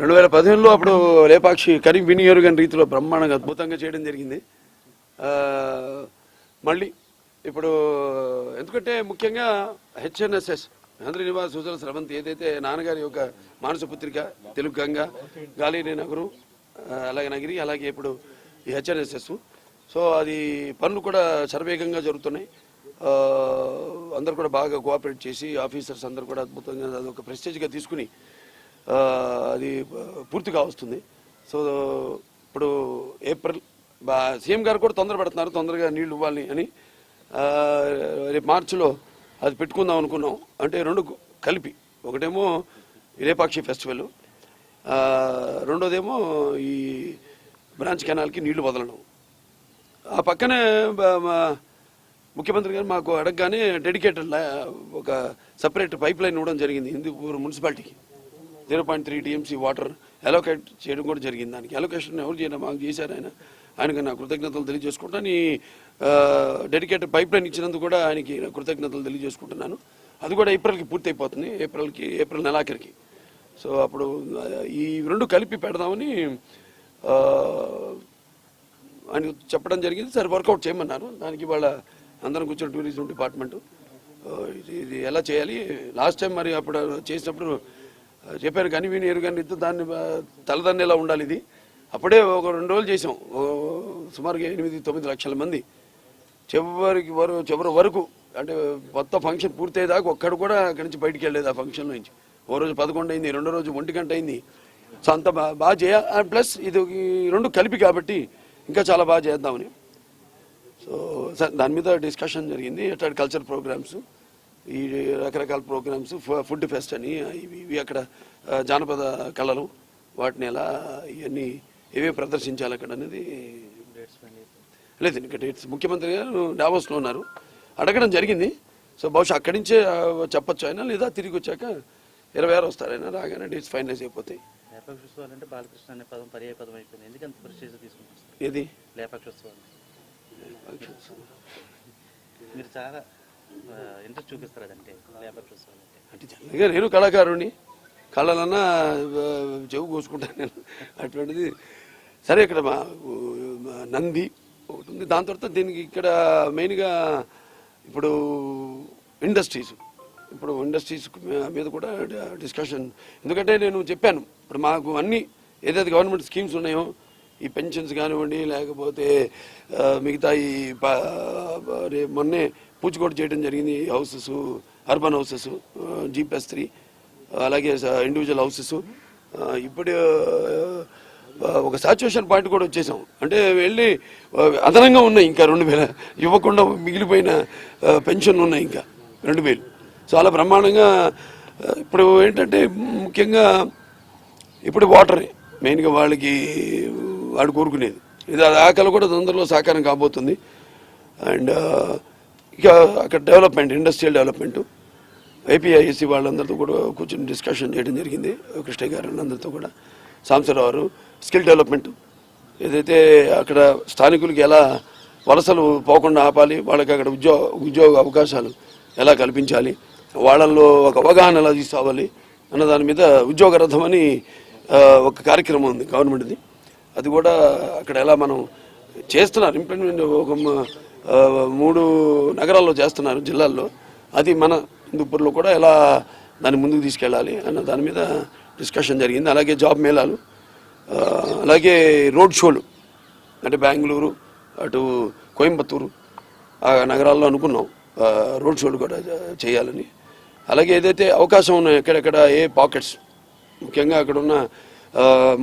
రెండు వేల పదిహేనులో అప్పుడు లేపాక్షి కరీం వినియోగం రీతిలో బ్రహ్మాండంగా అద్భుతంగా చేయడం జరిగింది. మళ్ళీ ఇప్పుడు ఎందుకంటే ముఖ్యంగా హెచ్ఎన్ఎస్ఎస్ ఆంధ్ర నివాస్ సూచన స్రవంతి ఏదైతే నాన్నగారి యొక్క మానస పుత్రిక తెలుగు గంగ గాలిని నగరు అలాగే నగిరి అలాగే ఇప్పుడు ఈ హెచ్ఎన్ఎస్ఎస్. సో అది పనులు కూడా శరవేగంగా జరుగుతున్నాయి. అందరు కూడా బాగా కోఆపరేట్ చేసి ఆఫీసర్స్ అందరు కూడా అద్భుతంగా అది ఒక ప్రెస్టేజ్గా తీసుకుని అది పూర్తిగా వస్తుంది. సో ఇప్పుడు ఏప్రిల్ బా సీఎం గారు కూడా తొందర పెడుతున్నారు తొందరగా నీళ్ళు ఇవ్వాలి అని. రేపు మార్చిలో అది పెట్టుకుందాం అనుకున్నాం. అంటే రెండు కలిపి. ఒకటేమో రేపాక్షి లేపాక్షి ఫెస్టివల్ రెండోదేమో ఈ బ్రాంచ్ కెనాల్కి నీళ్ళు వదలడం. ఆ పక్కనే మా ముఖ్యమంత్రి గారు మాకు అడగగానే డెడికేటెడ్ ఒక సపరేట్ పైప్ లైన్ ఇవ్వడం జరిగింది హిందూపూర్ మున్సిపాలిటీకి. Zero point three TMC water allocate చేయడం కూడా జరిగింది. దానికి అలోకేషన్ ఎవరు చేయడం? మాకు చేశారు ఆయన. ఆయనకు నా కృతజ్ఞతలు తెలియజేసుకుంటాను ఈ డెడికేటెడ్ పైప్ లైన్ ఇచ్చినందుకు కూడా ఆయనకి నా కృతజ్ఞతలు తెలియజేసుకుంటున్నాను. అది కూడా ఏప్రిల్కి పూర్తి అయిపోతుంది ఏప్రిల్కి ఏప్రిల్ నెలాఖరికి. సో అప్పుడు ఈ రెండు కలిపి పెడదామని ఆయన చెప్పడం జరిగింది. సరే వర్కౌట్ చేయమన్నారు. దానికి వాళ్ళ అందరం కూర్చొని టూరిజం డిపార్ట్మెంట్ ఇది ఎలా చేయాలి? లాస్ట్ టైం మరి అప్పుడు చేసినప్పుడు చెప్పారు కానీ వీని ఎరు కానీ దాన్ని తలదండ్రిలా తలదన్ని ఎలా ఉండాలి ఇది? అప్పుడే ఒక రెండు రోజులు చేసాం సుమారుగా ఎనిమిది తొమ్మిది లక్షల మంది. చివరికి వరకు చివరి వరకు అంటే కొత్త ఫంక్షన్ పూర్తయ్యేదాకా ఒక్కడు కూడా అక్కడి నుంచి బయటికి వెళ్ళలేదు ఆ ఫంక్షన్ నుంచి. ఓ రోజు పదకొండు అయింది రెండో రోజు ఒంటి గంట అయింది. సో అంత బా- బాగా చేయాలి ప్లస్ ఇది రెండు కలిపి కాబట్టి ఇంకా చాలా బాగా చేద్దామని. సో దాని మీద డిస్కషన్ జరిగింది అట్లాంటి కల్చర్ ప్రోగ్రామ్స్ ఈ రకరకాల ప్రోగ్రామ్స్ ఫుడ్ ఫెస్ట్ అని ఇవి అక్కడ జానపద కళలు వాటిని ఎలా ఇవన్నీ ఏవే ప్రదర్శించాలి అక్కడ అనేది లేదు ఇంకా డేట్స్. ముఖ్యమంత్రి గారు డావోస్లో ఉన్నారు. అడగడం జరిగింది. సో బహుశా అక్కడి నుంచే చెప్పొచ్చు ఆయన లేదా తిరిగి వచ్చాక ఇరవై ఆరు వస్తారు ఆయన రాగానే డేట్స్ ఫైనలైజ్ అయిపోతాయి. లేపాక్ష ఉత్సవాలు అంటే బాలకృష్ణ అనే పదం పర్యాయ పదం అయిపోయింది. ఎందుకు అంత ప్రెస్టేజ్ తీసుకుంటారు ఏది? లేపాక్ష ఉత్సవాలు మీరు చాలా ఇంట్రెస్ట్ చూపిస్తారు అదంటే అంటే అంటే జనరల్గా నేను కళాకారుణ్ణి. కళలన్నా చెవు కోసుకుంటాను నేను. అటువంటిది. సరే ఇక్కడ మా నంది ఒకటి ఉంది. దాని తర్వాత దీనికి ఇక్కడ మెయిన్గా ఇప్పుడు ఇండస్ట్రీస్. ఇప్పుడు ఇండస్ట్రీస్ మీద కూడా డిస్కషన్. ఎందుకంటే నేను చెప్పాను ఇప్పుడు మాకు అన్ని ఏదైతే గవర్నమెంట్ స్కీమ్స్ ఉన్నాయో ఈ పెన్షన్స్ కానివ్వండి లేకపోతే మిగతా ఈ మొన్నే పూచికోట చేయడం జరిగింది. Houses urban houses GPS three అలాగే ఇండివిజువల్ హౌసెస్. ఇప్పుడు ఒక సాచువేషన్ పాయింట్ కూడా వచ్చేసాం. అంటే వెళ్ళి అదనంగా ఉన్నాయి ఇంకా రెండు వేల ఇవ్వకుండా మిగిలిపోయిన పెన్షన్ ఉన్నాయి ఇంకా రెండు వేలు. చాలా బ్రహ్మాండంగా ఇప్పుడు ఏంటంటే ముఖ్యంగా ఇప్పుడు వాటరే మెయిన్గా వాళ్ళకి వాడు కోరుకునేది. ఇది ఆకలి కూడా తొందరలో సాకారం కాబోతుంది. అండ్ ఇక అక్కడ డెవలప్మెంట్ ఇండస్ట్రియల్ డెవలప్మెంట్. ఏపీఐఎస్సి వాళ్ళందరితో కూడా కూర్చొని డిస్కషన్ చేయడం జరిగింది. కృష్ణ గారు అందరితో కూడా. సాంసరావు స్కిల్ డెవలప్మెంట్. ఏదైతే అక్కడ స్థానికులకి ఎలా వలసలు పోకుండా ఆపాలి వాళ్ళకి అక్కడ ఉద్యోగ ఉద్యోగ అవకాశాలు ఎలా కల్పించాలి వాళ్ళల్లో ఒక అవగాహన ఎలా తీసుకోవాలి అన్న దాని మీద ఉద్యోగ రథం అని ఒక కార్యక్రమం ఉంది గవర్నమెంట్ది. అది కూడా అక్కడ ఎలా మనం చేస్తున్నారు ఇంప్లిమెంట్ ఒక మూడు నగరాల్లో చేస్తున్నారు జిల్లాల్లో. అది మన హిందూపూర్లో కూడా ఎలా దాన్ని ముందుకు తీసుకెళ్ళాలి అన్న దాని మీద డిస్కషన్ జరిగింది. అలాగే జాబ్ మేళాలు అలాగే రోడ్ షోలు అంటే బెంగళూరు అటు కోయంబత్తూరు ఆ నగరాల్లో అనుకున్నాం రోడ్ షోలు కూడా చేయాలని. అలాగే ఏదైతే అవకాశం ఉన్నాయో ఎక్కడెక్కడ ఏ పాకెట్స్ ముఖ్యంగా అక్కడున్న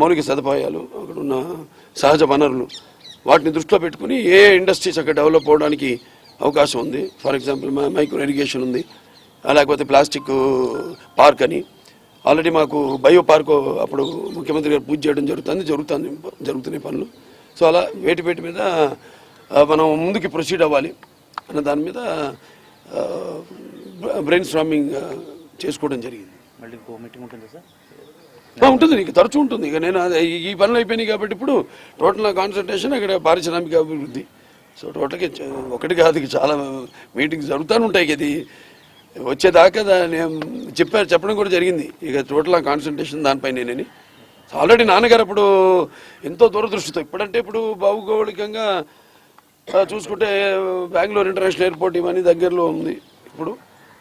మౌలిక సదుపాయాలు అక్కడున్న సహజ వనరులు వాటిని దృష్టిలో పెట్టుకుని ఏ ఇండస్ట్రీస్ అక్కడ డెవలప్ అవడానికి అవకాశం ఉంది. ఫర్ ఎగ్జాంపుల్ మైక్రో ఇరిగేషన్ ఉంది. లేకపోతే ప్లాస్టిక్ పార్క్ అని. ఆల్రెడీ మాకు బయో పార్క్ అప్పుడు ముఖ్యమంత్రి గారు పూజ చేయడం జరుగుతుంది జరుగుతుంది జరుగుతున్నాయి పనులు. సో అలా వేటి వేటి మీద మనం ముందుకి ప్రొసీడ్ అవ్వాలి అన్న దాని మీద బ్రెయిన్ స్ట్రామింగ్ చేసుకోవడం జరిగింది. మళ్ళీ మీటింగ్ ఉంటుందా సార్? ఉంటుంది నీకు తరచూ ఉంటుంది. ఇక నేను ఈ- పనులు అయిపోయినాయి కాబట్టి ఇప్పుడు టోటల్ కాన్సన్ట్రేషన్ ఇక్కడ పారిశ్రామిక అభివృద్ధి. సో టోటల్గా ఒకటి కాదు చాలా మీటింగ్స్ జరుగుతూనే ఉంటాయి ఇది. వచ్చేదాకా నేను చెప్పారు చెప్పడం కూడా జరిగింది. ఇక టోటల్ కాన్సన్ట్రేషన్ దానిపైనేనని ఆల్రెడీ నాన్నగారు అప్పుడు ఎంతో దూరదృష్టితో ఇప్పుడంటే ఇప్పుడు భౌగోళికంగా చూసుకుంటే బెంగళూరు ఇంటర్నేషనల్ ఎయిర్పోర్ట్ ఇవన్నీ దగ్గరలో ఉంది ఇప్పుడు.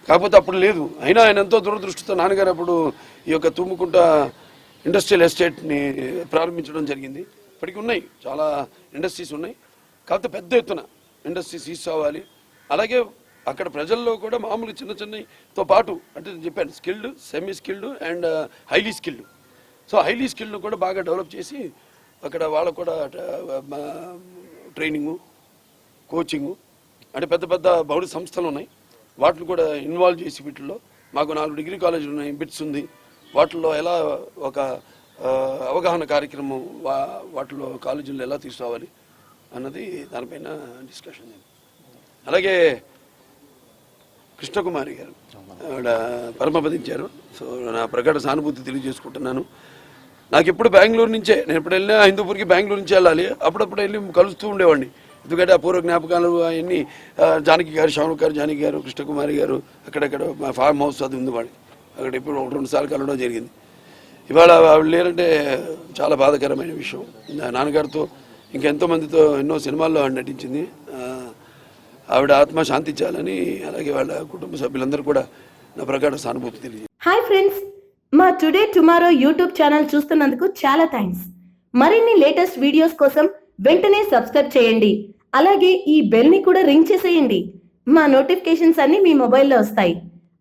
కాకపోతే అప్పుడు లేదు. అయినా ఆయన ఎంతో దూరదృష్టితో నాన్నగారు అప్పుడు ఈ యొక్క తుమ్ముకుంటా ఇండస్ట్రియల్ ఎస్టేట్ని ప్రారంభించడం జరిగింది. ఇప్పటికి ఉన్నాయి. చాలా ఇండస్ట్రీస్ ఉన్నాయి. కాకపోతే పెద్ద ఎత్తున ఇండస్ట్రీస్ తీసుకోవాలి అలాగే అక్కడ ప్రజల్లో కూడా మామూలు చిన్న చిన్నతో పాటు అంటే నేను చెప్పాను skilled semi skilled and uh, highly skilled so highly స్కిల్డ్ను కూడా బాగా డెవలప్ చేసి అక్కడ వాళ్ళకు కూడా uh, ట్రైనింగు కోచింగు అంటే పెద్ద పెద్ద బౌద్ధ సంస్థలు ఉన్నాయి. వాటిని కూడా ఇన్వాల్వ్ చేసి వీటిల్లో. మాకు నాలుగు డిగ్రీ కాలేజీలు ఉన్నాయి బిట్స్ ఉంది. వాటిల్లో ఎలా ఒక అవగాహన కార్యక్రమం వా వాటిలో కాలేజీల్లో ఎలా తీసుకురావాలి అన్నది దానిపైన డిస్కషన్ అలాగే కృష్ణకుమారి గారు ఆవిడ పరమపదించారు. సో నా ప్రకట సానుభూతి తెలియజేసుకుంటున్నాను. నాకు ఎప్పుడు బెంగళూరు నుంచే నేను ఎప్పుడు వెళ్ళినా హిందూపూర్కి బెంగళూరు నుంచి వెళ్ళాలి. అప్పుడప్పుడు వెళ్ళి కలుస్తూ ఉండేవాడిని. ఎందుకంటే ఆ పూర్వ జ్ఞాపకాలు అవన్నీ జానకి గారు శ్యామల గారు జానకి గారు కృష్ణకుమారి గారు అక్కడక్కడ ఫార్మ్ హౌస్ అది ఉంది వాడి అక్కడ ఎప్పుడు ఒక రెండు సార్లు కలవడం జరిగింది. ఇవాళ ఆవిడ లేరంటే చాలా బాధాకరమైన విషయం. నా నాన్నగారితో ఇంకెంతో మందితో ఎన్నో సినిమాల్లో ఆవిడ నటించింది. ఆవిడ ఆత్మ శాంతించాలని అలాగే వాళ్ళ కుటుంబ సభ్యులందరూ కూడా నా ప్రకారం సానుభూతి తెలియజేస్తారు హాయ్ ఫ్రెండ్స్ మా టుడే టుమారో యూట్యూబ్ ఛానల్ చూస్తున్నందుకు చాలా థ్యాంక్స్ మరిన్ని లేటెస్ట్ వీడియోస్ కోసం వెంటనే సబ్స్క్రైబ్ చేయండి. అలాగే ఈ బెల్ని కూడా రింగ్ చేసేయండి. మా నోటిఫికేషన్స్ అన్ని మీ మొబైల్లో వస్తాయి.